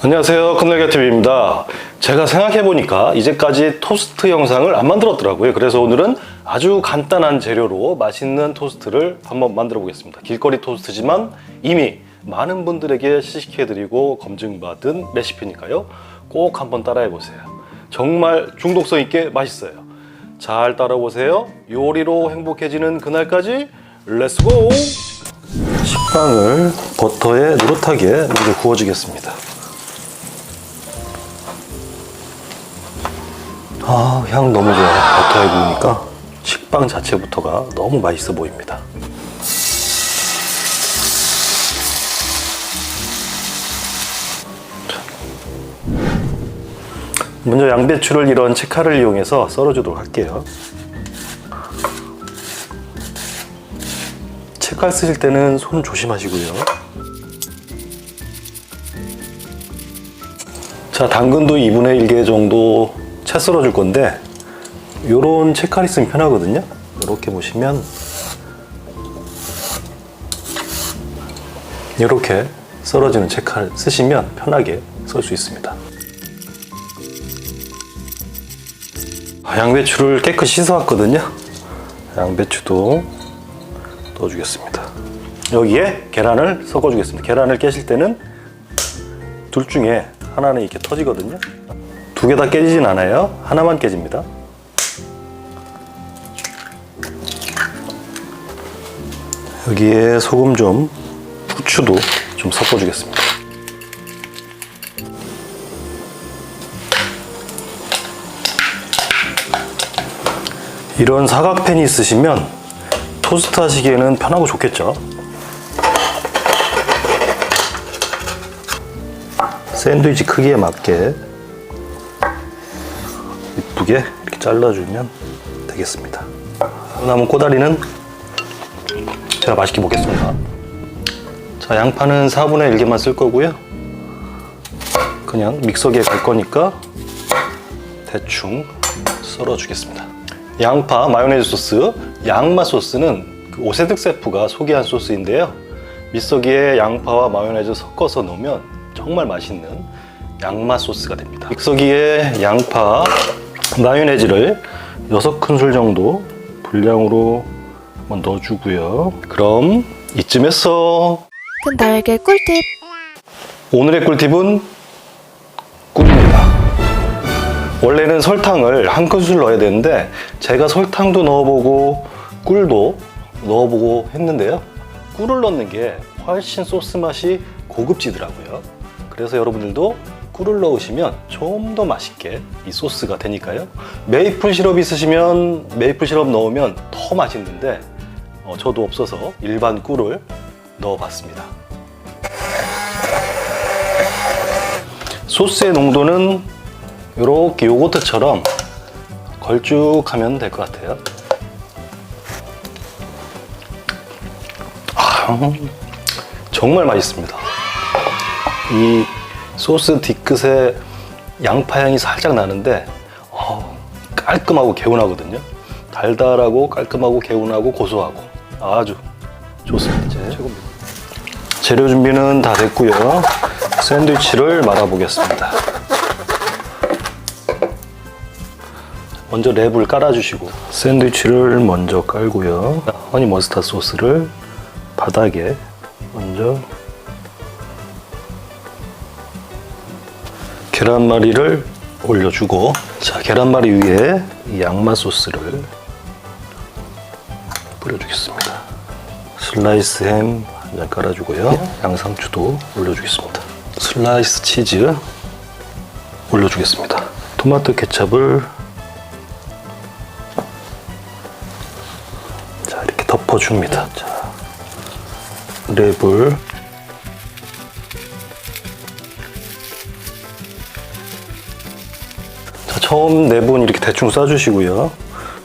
안녕하세요. 큰날개TV입니다. 제가 생각해보니까 이제까지 토스트 영상을 안 만들었더라고요. 그래서 오늘은 아주 간단한 재료로 맛있는 토스트를 한번 만들어 보겠습니다. 길거리 토스트지만 이미 많은 분들에게 시식해드리고 검증받은 레시피니까요. 꼭 한번 따라해보세요. 정말 중독성 있게 맛있어요. 잘 따라오세요. 요리로 행복해지는 그날까지 렛츠고! 식빵을 버터에 노릇하게 먼저 구워주겠습니다. 아, 향 너무 좋아요. 버터에 구우니까 식빵 자체부터가 너무 맛있어 보입니다. 먼저 양배추를 이런 채칼을 이용해서 썰어주도록 할게요. 채칼 쓰실 때는 손 조심하시고요. 자, 당근도 2분의 1개 정도 채 썰어 줄 건데, 요런 채칼 있으면 편하거든요. 이렇게 보시면, 이렇게 썰어지는 채칼 쓰시면 편하게 썰 수 있습니다. 아, 양배추를 깨끗이 씻어왔거든요. 양배추도 넣어주겠습니다. 여기에 계란을 섞어주겠습니다. 계란을 깨실 때는 둘 중에 하나는 이렇게 터지거든요. 두 개 다 깨지진 않아요. 하나만 깨집니다. 여기에 소금 좀, 후추도 좀 섞어주겠습니다. 이런 사각팬이 있으시면 토스트 하시기에는 편하고 좋겠죠. 샌드위치 크기에 맞게 이쁘게 이렇게 잘라주면 되겠습니다. 남은 꼬다리는 제가 맛있게 먹겠습니다. 자, 양파는 4분의 1개만 쓸 거고요. 그냥 믹서기에 갈 거니까 대충 썰어주겠습니다. 양파 마요네즈 소스, 양마 소스는 그 오세득 셰프가 소개한 소스인데요. 믹서기에 양파와 마요네즈 섞어서 넣으면 정말 맛있는 양마 소스가 됩니다. 믹서기에 양파, 마요네즈를 6큰술 정도 분량으로 넣어주고요. 그럼 이쯤에서 큰 달걀 꿀팁 오늘의 꿀팁은 꿀입니다. 원래는 설탕을 한 큰술 넣어야 되는데 제가 설탕도 넣어보고 꿀도 넣어보고 했는데요. 꿀을 넣는 게 훨씬 소스 맛이 고급지더라고요. 그래서 여러분들도 꿀을 넣으시면 좀 더 맛있게 이 소스가 되니까요. 메이플 시럽 있으시면 메이플 시럽 넣으면 더 맛있는데 어, 저도 없어서 일반 꿀을 넣어봤습니다. 소스의 농도는 이렇게 요거트처럼 걸쭉하면 될 것 같아요. 아, 정말 맛있습니다. 이 소스 뒤끝에 양파 향이 살짝 나는데 어, 깔끔하고 개운하거든요. 달달하고 깔끔하고 개운하고 고소하고 아주 좋습니다. 이제 최고입니다. 재료 준비는 다 됐고요. 샌드위치를 말아보겠습니다. 먼저 랩을 깔아주시고 샌드위치를 먼저 깔고요. 허니 머스타드 소스를 바닥에 먼저 계란말이를 올려주고 자 계란말이 위에 이 양마 소스를 뿌려주겠습니다. 슬라이스 햄 한 장 깔아주고요. 양상추도 올려주겠습니다. 슬라이스 치즈 올려주겠습니다. 토마토 케찹을 자 이렇게 덮어줍니다. 자 랩을 처음 랩은 이렇게 대충 싸주시고요.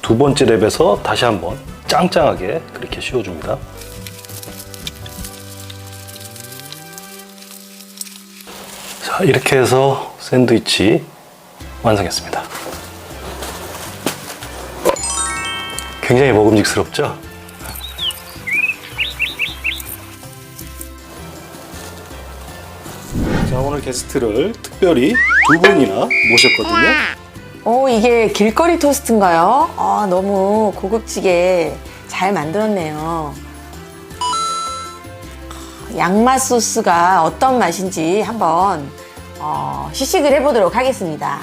두 번째 랩에서 다시 한번 짱짱하게 그렇게 씌워줍니다. 자, 이렇게 해서 샌드위치 완성했습니다. 굉장히 먹음직스럽죠? 자, 오늘 게스트를 특별히 두 분이나 모셨거든요. 오, 이게 길거리 토스트인가요? 아, 너무 고급지게 잘 만들었네요. 양맛 소스가 어떤 맛인지 한번 어, 시식을 해보도록 하겠습니다.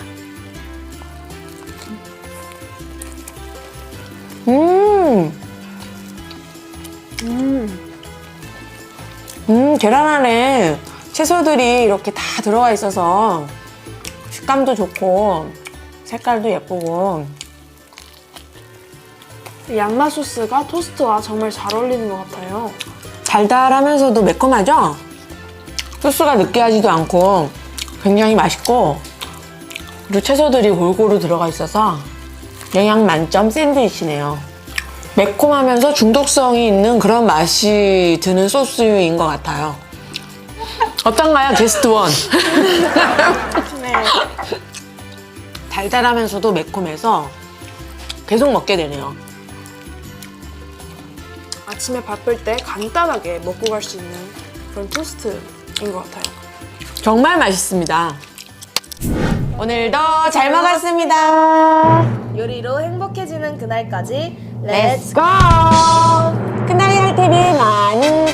음, 음, 계란 안에 채소들이 이렇게 다 들어가 있어서 식감도 좋고 색깔도 예쁘고 양맛 소스가 토스트와 정말 잘 어울리는 것 같아요. 달달하면서도 매콤하죠? 소스가 느끼하지도 않고 굉장히 맛있고 그리고 채소들이 골고루 들어가 있어서 영양 만점 샌드위치네요. 매콤하면서 중독성이 있는 그런 맛이 드는 소스인 것 같아요. 어떤가요, 게스트 원? 네. 달달하면서도 매콤해서 계속 먹게 되네요. 아침에 바쁠 때 간단하게 먹고 갈 수 있는 그런 토스트인 것 같아요. 정말 맛있습니다. 오늘도 잘 먹었습니다. 요리로 행복해지는 그날까지 렛츠 고! 끝나게 할 TV 많은